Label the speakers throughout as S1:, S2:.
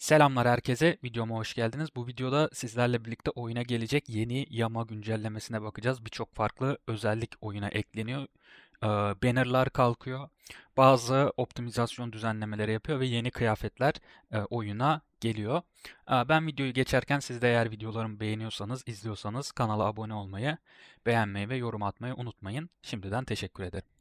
S1: Selamlar herkese, videoma hoş geldiniz. Bu videoda sizlerle birlikte oyuna gelecek yeni yama güncellemesine bakacağız. Birçok farklı özellik oyuna ekleniyor. Ee, Bannerlar kalkıyor. Bazı optimizasyon düzenlemeleri yapıyor ve yeni kıyafetler e, oyuna geliyor. Ee, Ben videoyu geçerken siz de eğer videolarımı beğeniyorsanız, izliyorsanız kanala abone olmayı, beğenmeyi ve yorum atmayı unutmayın. Şimdiden teşekkür ederim.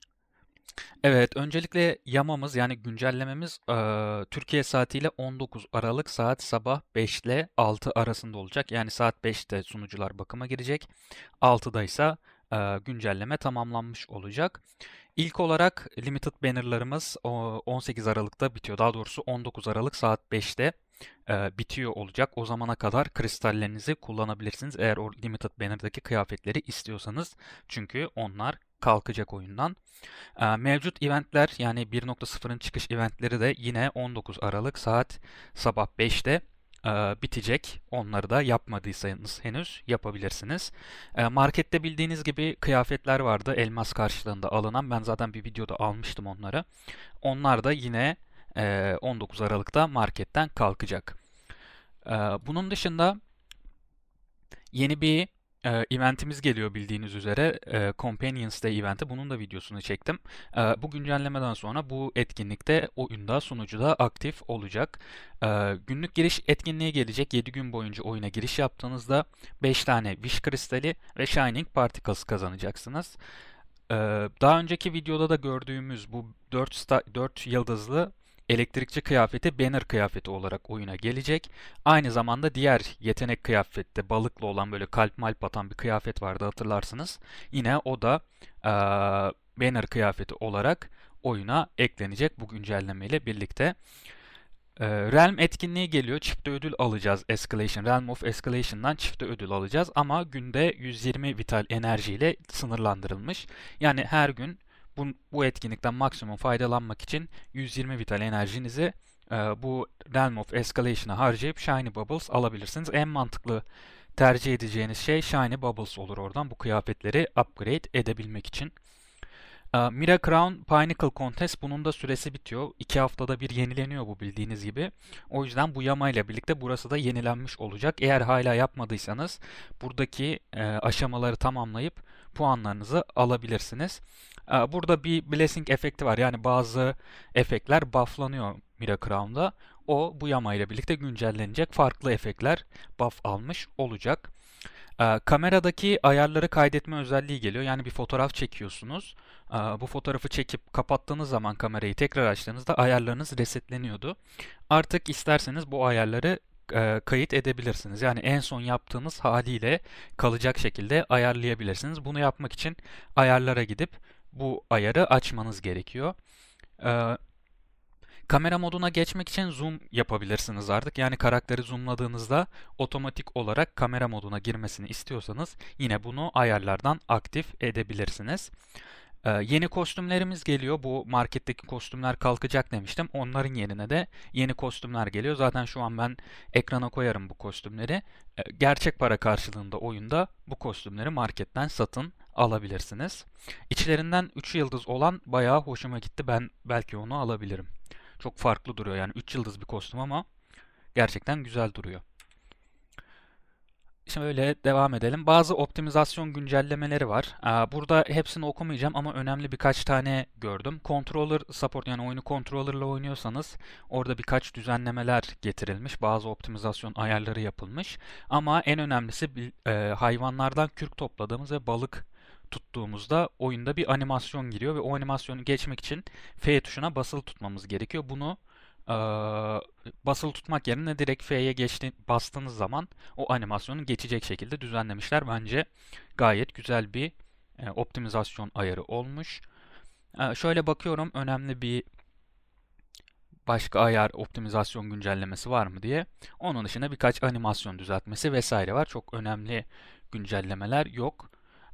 S1: Evet, öncelikle yamamız yani güncellememiz eee, Türkiye saatiyle 19 Aralık saat sabah 5 ile 6 arasında olacak. Yani saat 5'te sunucular bakıma girecek. 6'da ise eee, güncelleme tamamlanmış olacak. İlk olarak limited bannerlarımız o, 18 Aralık'ta bitiyor. Daha doğrusu 19 Aralık saat 5'te eee, bitiyor olacak. O zamana kadar kristallerinizi kullanabilirsiniz. Eğer o limited banner'daki kıyafetleri istiyorsanız. Çünkü onlar kalkacak oyundan. Ee, Mevcut eventler yani 1.0'ın çıkış eventleri de yine 19 Aralık saat sabah 5'te e, bitecek. Onları da yapmadıysanız henüz yapabilirsiniz. E, Markette bildiğiniz gibi kıyafetler vardı elmas karşılığında alınan. Ben zaten bir videoda almıştım onları. Onlar da yine e, 19 Aralık'ta marketten kalkacak. E, Bunun dışında Yeni bir e, eventimiz geliyor bildiğiniz üzere. E, Companions Day eventi. Bunun da videosunu çektim. E, bu güncellemeden sonra bu etkinlikte oyunda sunucuda aktif olacak. E, günlük giriş etkinliği gelecek. 7 gün boyunca oyuna giriş yaptığınızda 5 tane Wish kristali ve Shining Particles kazanacaksınız. E, daha önceki videoda da gördüğümüz bu 4, sta- 4 yıldızlı elektrikçi kıyafeti banner kıyafeti olarak oyuna gelecek. Aynı zamanda diğer yetenek kıyafette balıklı olan böyle kalp malp atan bir kıyafet vardı hatırlarsınız. Yine o da eee, banner kıyafeti olarak oyuna eklenecek bu güncellemeyle birlikte. Eee, Realm etkinliği geliyor. Çifte ödül alacağız Escalation. Realm of Escalation'dan çifte ödül alacağız ama günde 120 vital enerjiyle sınırlandırılmış. Yani her gün bu, bu etkinlikten maksimum faydalanmak için 120 vital enerjinizi e, bu Realm of Escalation'a harcayıp Shiny Bubbles alabilirsiniz. En mantıklı tercih edeceğiniz şey Shiny Bubbles olur oradan bu kıyafetleri upgrade edebilmek için. E, Mira Crown Pinnacle Contest bunun da süresi bitiyor. 2 haftada bir yenileniyor bu bildiğiniz gibi. O yüzden bu yama ile birlikte burası da yenilenmiş olacak. Eğer hala yapmadıysanız buradaki e, aşamaları tamamlayıp puanlarınızı alabilirsiniz. E, burada bir blessing efekti var. Yani bazı efektler bufflanıyor Mira Crown'da. O bu yama ile birlikte güncellenecek farklı efektler buff almış olacak. Ee, kameradaki ayarları kaydetme özelliği geliyor. Yani bir fotoğraf çekiyorsunuz. Ee, bu fotoğrafı çekip kapattığınız zaman kamerayı tekrar açtığınızda ayarlarınız resetleniyordu. Artık isterseniz bu ayarları e, kayıt edebilirsiniz. Yani en son yaptığınız haliyle kalacak şekilde ayarlayabilirsiniz. Bunu yapmak için ayarlara gidip bu ayarı açmanız gerekiyor. Ee, Kamera moduna geçmek için zoom yapabilirsiniz artık. Yani karakteri zoomladığınızda otomatik olarak kamera moduna girmesini istiyorsanız yine bunu ayarlardan aktif edebilirsiniz. Ee, yeni kostümlerimiz geliyor. Bu marketteki kostümler kalkacak demiştim. Onların yerine de yeni kostümler geliyor. Zaten şu an ben ekrana koyarım bu kostümleri. Ee, gerçek para karşılığında oyunda bu kostümleri marketten satın alabilirsiniz. İçlerinden 3 yıldız olan bayağı hoşuma gitti. Ben belki onu alabilirim. Çok farklı duruyor yani 3 yıldız bir kostüm ama gerçekten güzel duruyor. Şimdi öyle devam edelim. Bazı optimizasyon güncellemeleri var. Burada hepsini okumayacağım ama önemli birkaç tane gördüm. Controller support yani oyunu controller'la oynuyorsanız orada birkaç düzenlemeler getirilmiş. Bazı optimizasyon ayarları yapılmış. Ama en önemlisi e, hayvanlardan kürk topladığımız ve balık tuttuğumuzda oyunda bir animasyon giriyor ve o animasyonu geçmek için F tuşuna basılı tutmamız gerekiyor. Bunu eee, basılı tutmak yerine direkt F'ye geçti, bastığınız zaman o animasyonu geçecek şekilde düzenlemişler. Bence gayet güzel bir e, optimizasyon ayarı olmuş. E, şöyle bakıyorum önemli bir başka ayar optimizasyon güncellemesi var mı diye. Onun dışında birkaç animasyon düzeltmesi vesaire var. Çok önemli güncellemeler yok.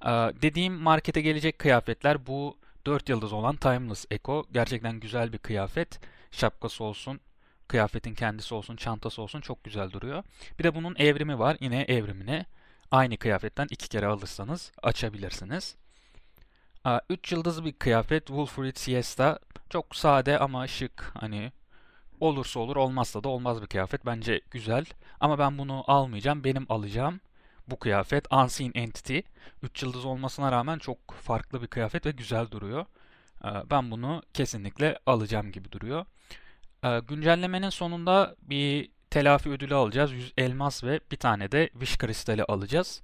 S1: Ee, dediğim markete gelecek kıyafetler bu 4 yıldız olan Timeless Echo. Gerçekten güzel bir kıyafet. Şapkası olsun, kıyafetin kendisi olsun, çantası olsun çok güzel duruyor. Bir de bunun evrimi var. Yine evrimini aynı kıyafetten iki kere alırsanız açabilirsiniz. 3 yıldız bir kıyafet Wolfrid Siesta. Çok sade ama şık. Hani Olursa olur, olmazsa da olmaz bir kıyafet. Bence güzel. Ama ben bunu almayacağım. Benim alacağım bu kıyafet Unseen Entity. 3 yıldız olmasına rağmen çok farklı bir kıyafet ve güzel duruyor. Ee, Ben bunu kesinlikle alacağım gibi duruyor. Ee, Güncellemenin sonunda bir telafi ödülü alacağız. 100 elmas ve bir tane de wish kristali alacağız.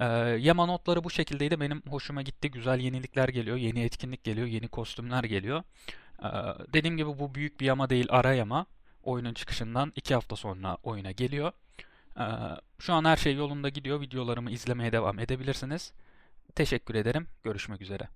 S1: Ee, Yama notları bu şekildeydi. Benim hoşuma gitti. Güzel yenilikler geliyor. Yeni etkinlik geliyor. Yeni kostümler geliyor. Dediğim gibi bu büyük bir yama değil. Ara yama. Oyunun çıkışından 2 hafta sonra oyuna geliyor. Şu an her şey yolunda gidiyor. Videolarımı izlemeye devam edebilirsiniz. Teşekkür ederim. Görüşmek üzere.